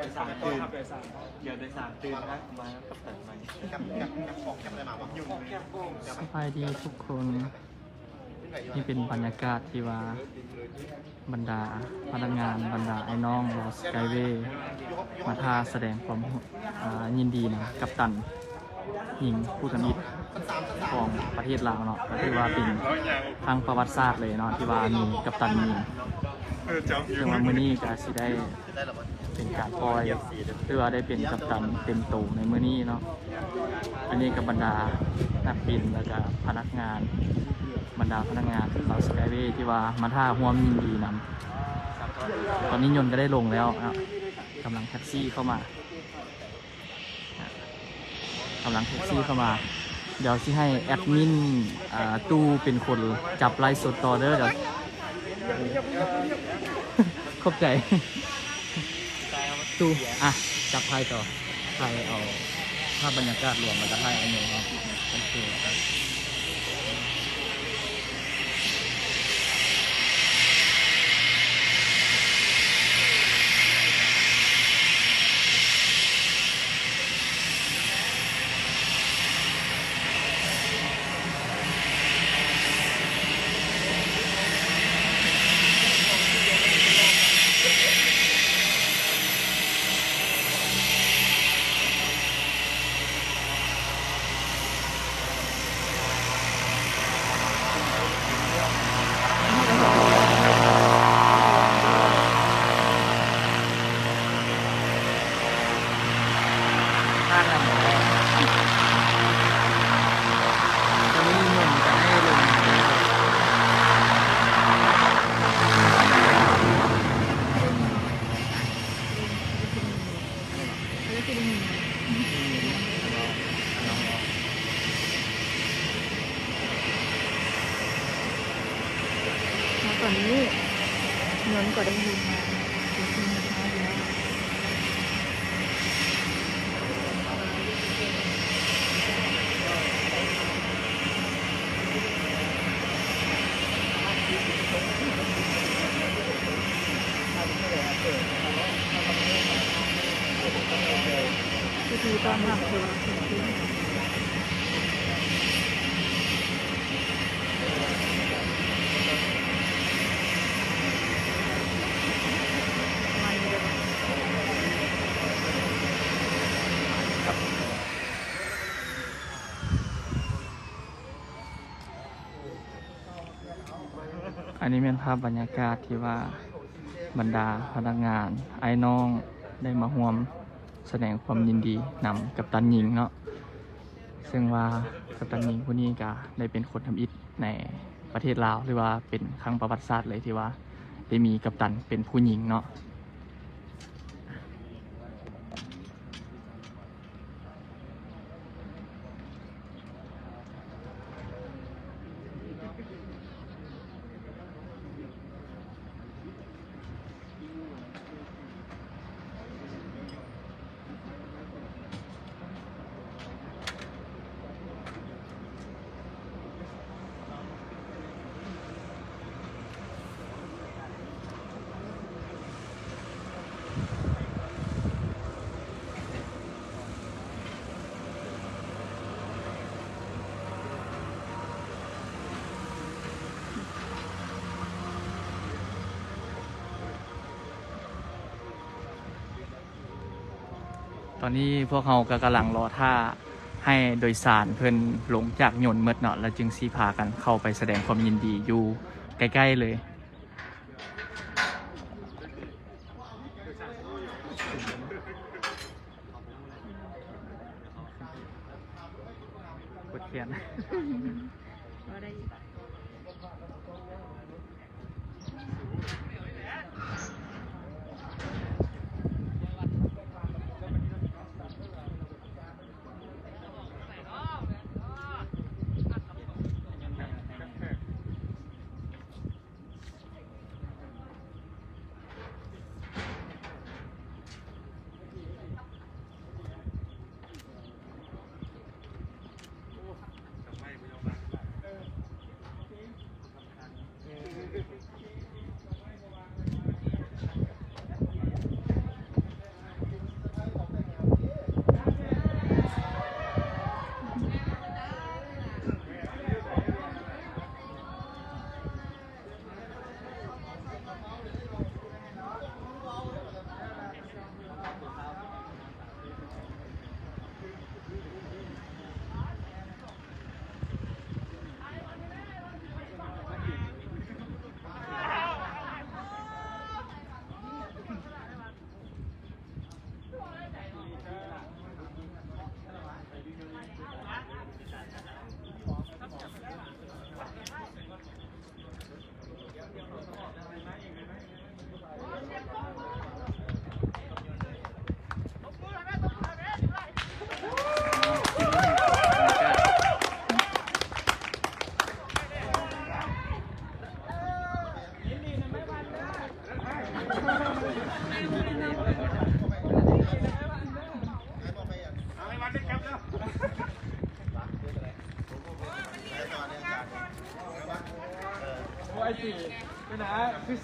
โดสารตื่นนโดยสารเดี๋ยวโดสารตื่นนะมาแล้วกับตันไปแคปแคปแคปของแคปอะไรมาวะยุ่งแคบโก้งสบายดีทุกคนนี่เป็นบรรยากาศที่ว่าบรรดาพนักงานบรรดาไอ้น้องลอสกายเวมาท่าแสดงความยินดีนะกับตันหญิงผู้ทำอิฐของประเทศลาวเนาะก็ถือว่าเป็นทางประวัติศาสตร์เลยเนาะที่ว่ามีกับตันหญิงซึ่งว่ามื้อนี้ก็สิได้ เป็นการปล่อยหรือว่าได้เป็นกัปตันเต็มตวในมื้อนี้เนาะอันนี้กับบรรดานักบินแล้วก็พนักงาน บรรดาพนักงานเราสกายเวย์ที่ว่ามาท่าห่วมยินดีนำตอนนี้ยนต์ก็ได้ลงแล้วอะกำลังแท็กซี่เข้ามากำลังแท็กซี่เข้ามาเดี๋ยวที่ให้แอดมินตู้เป็นคนจับไลฟ์สดต่อเด้อเดี๋ยวขอบใจ ดู อะ จับไพ่ต่อไพ่เอาภาพบรรยากาศรวมมาจะไพ่อันนึ่งเนาะอเคภาพอะไรจะไม่มีมุมจะให้ลง ตอนนี้เงิ นก็ได้ยินมาจริงๆนะคะอยู่ทีตอนรับคือสิ่งที่มันเยอะ อันนี้เป็นภาพบรรยากาศที่ว่าบรรดาพนักงาน ไอ้น้องได้มาห่วมแสดงความยินดีนำกับตันหญิงเนาะซึ่งว่ากับตันหญิงผู้นี้ก็ได้เป็นคนทำอิฐในประเทศลาวหรือว่าเป็นครั้งประวัติศาสตร์เลยที่ว่าได้มีกัปตันเป็นผู้หญิงเนาะ ตอนนี้พวกเขาก็กำลังรอท่าให้โดยสารเพิ่นลงจากยนต์เมดเนาะแล้วจึงสีพากันเข้าไปแสดงความยินดีอยู่ใกล้ ๆ เลยกดเขียน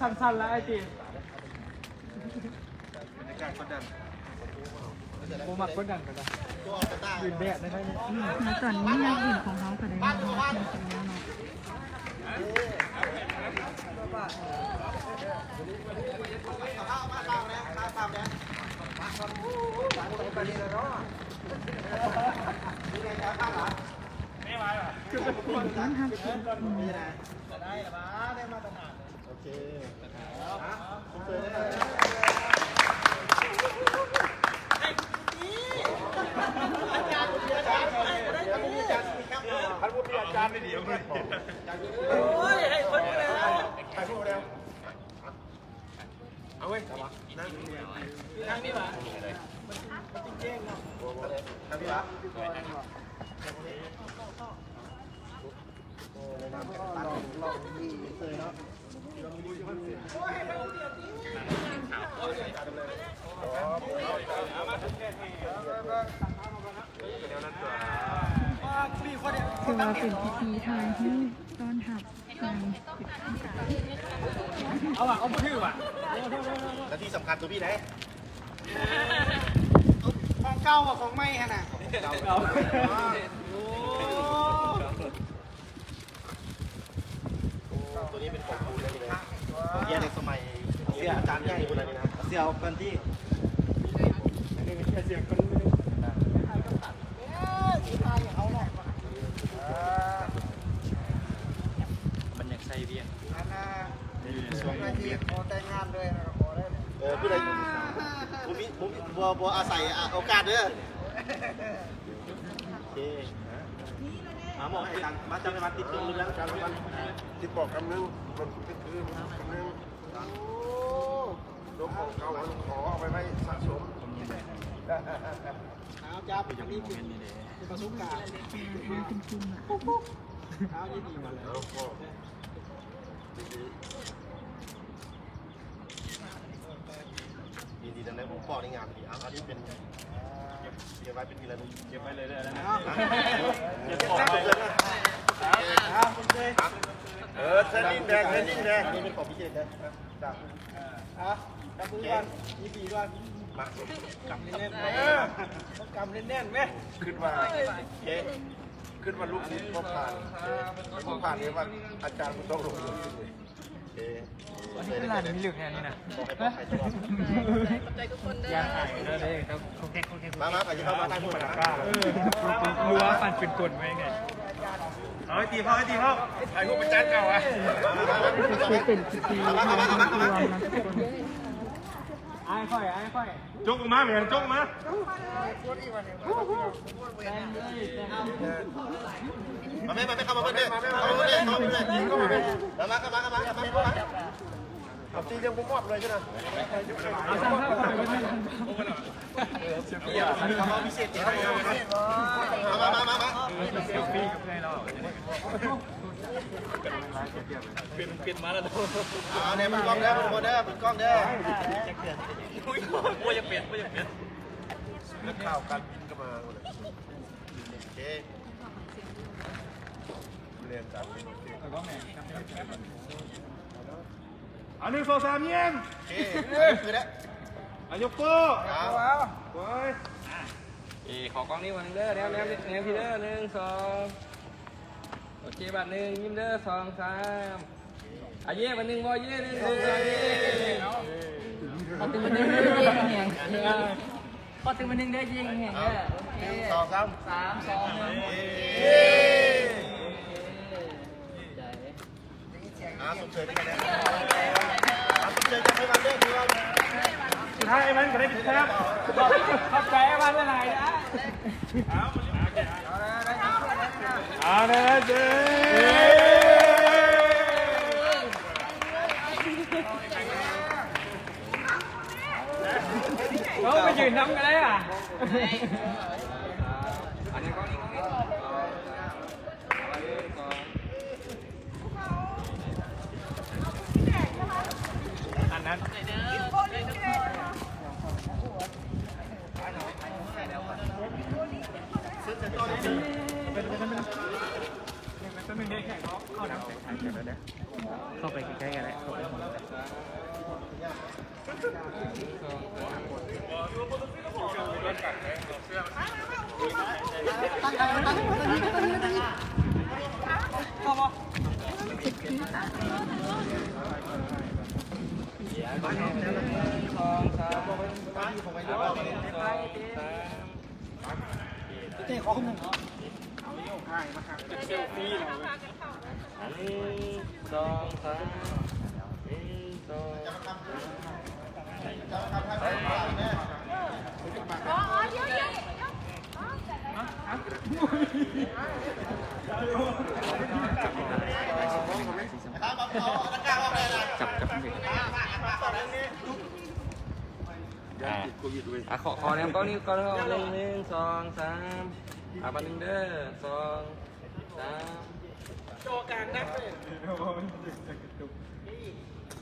สั้นๆแล้วไอ้จีในการกดดันโมมักกดดันกันนะตัวออกต้ายืนแดดนะครับแล้วตอนนี้นักบินของเขาก็ได้มาถึงแล้วเนาะต้อนรั บทุกคนโอเคท่านผู้มีอาจารย์ไม่ดีเลยโอ้ยให้คนเลยถ่ายรูปเร็วเอาเว้ยนั่งนั่งนี่หว่าจริงๆเนาะนั่งนี่ว่า ถือว่าเป็นพิธีทายให้ต้อนรับงานเอาว่ะเอาชื่อว่ะและที่สำคัญตัวพี่ไหนของเก่าอะของไม่ฮะน่ะเก่า ตัวนี้เป็นของคุณเลยเลยเรียในสมัยเสียอาจารย์ใหญ่คนนั้นนี่นะเสี่ยวกันที่มันอยากใส่เบียร์เออผู้ใดผมมีผมบัวบัวอาศัยโอกาสเด้อโอเค หมอให้ตังมาจังมาติดตัวแล้วจังมันที่บอกคำนึงมันเป็นคือคำนึงลบของเก่าขอเอาไปไว้สะสมเอาจ้าไปอย่างนี้เป็นประสบการณ์มาเป็นกลุ่มอะเอาดีดีมาเลยแล้วก็ดีดีดีแต่ในผมบอกในงานดีเอาอันนี้เป็น ก็บเก็บไว้เป็นทีละนิดเก็บไว้เลยได้แล้วเก็บของเลยนะๆเออเทนนิ่งแดงเทนนิ่งแดงนนี้เป็นของพิเศษนะจ้าอะกำมือก่อนยี่ปีก่อนมากำเล่นๆเออกำแน่นๆไหมขึ้นมาเอ๊ขึ้นมาลูกศิษย์ก็ผ่านก็ผ่านเนี่ยว่าอาจารย์มันต้องลงมือ อ๊ะอันนี้เป็นลานมีเหลืองแค่นี้นะบอกให้บอกใครจะบอกยางหายแล้วเลยครับโอเคโอเคมามาไปที่เข้ามาตั้งหัวหน้ารู้ว่าฟันเป็นกลไว้ไงเอาให้ตีเข้าให้ตีเข้าถ่ายรูปเป็นจานเก่าอะคือเป็นพิธีทายให้รวมนะทุกคนไอ้ค่อยไอ้ค่อย จกออกมาเหมือนจกมามาไม่มาไม่เข้ามาเพื่อนเด้เข้ามาเพื่อนเด้เข้ามาเพื่อนเด้เข้ามาเพื่อนมาเข้ามาเข้ามาเข้ามาเข้ามาเอาจริงยังผมมอบเลยใช่ไหมเอาช่างเข้าไปไว้ให้เข้ามาพิเศษเข้ามามามามาเซลฟี่กับเเปลี่ยนเปลี่ยนมาแล้วเนอะอ่าเนี่ยมันกล้องได้มันกล้องได้มันกล้องได้อุ้ยโลัยจะเปลี่ยนโลัยจะเปลี่ยนแล้วข่าวกันก็มาหมดเลยโอเคเรียนจากอันนึ่งสองสามเยี่ยมโอเคคือแด้ออายุกโก้ไปเอ๋ขอกล้องนี้วันเด้อแนวแนวแนวพีเด้อหนึ่งสอง โอเคบัตรหนึ่งยิ้มเด้อสองสามอะเย่บัตรหนึ่งบอเย่หนึ่งสองสามเย่พอถึงวันหนึงได้ยิงแหงพอถึงวันหนึงได้ยิงแหงเด้อโอเคสองสามสามสองหนึ่งอ่าสุดเฉยไปแล้วอ่าสุดเฉยจะไม่มาเด้อคือว่าสุดท้ายไอ้มันก็ได้ปิดแทบขอบใจมันเมื่อไหร่นะเอาเลยเจเขาไปยืนน้ำกันเลยอะอันนี้กล้องกล้องนี้สองสาม เอาไว้สองอันนั้นซึ่งจะต้นเข้าไปใกล้ๆกันเลยเข้าไปข้างในสองสามเอาวันหนึ่งสอ งสามเจ๊ขอคนหนึ่งหนึ่งสองสามหนึ่งสองจับจับเด็กอะขอขอแนวก้องนี้ก่อนนึงหนึ่งสองสาม อะบันหนึ่งเด้อสองสามโชว์กลางนักเลย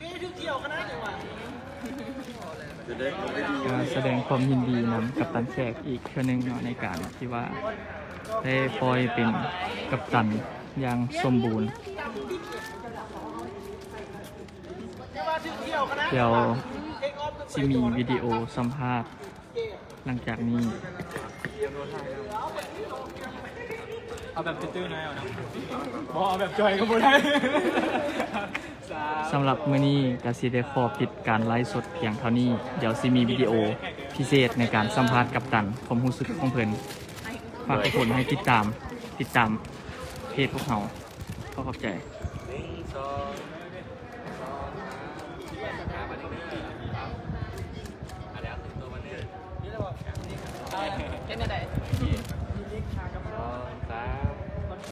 พี่ทุกเที่ยวคณะเลยว่ะก็แสดงความยินดีนำกัปตันแขกอีกเทื่อหนึงเนาะในการที่ว่าได้ปล่อยเป็นกัปตันอย่างสมบูรณ์ เดี๋ยวเทคออฟที่มีวิดีโอสัมภาษณ์หลังจากนี้ เอาแบบตื้อๆหน่อยเอานะบอเอาแบบจอยก็บ่ได้สำหรับมื้อนี้กสิได้ขอปิดการไลฟ์สดเพียงเท่านี้ เดี๋ยวซิมีวิดีโอพิเศษในการสัมภาษณ์กับตันผมรู้สึกของเพิ่นฝากทุกคนให้ติดตามติดตามเพจพวกเราขอขอบใจ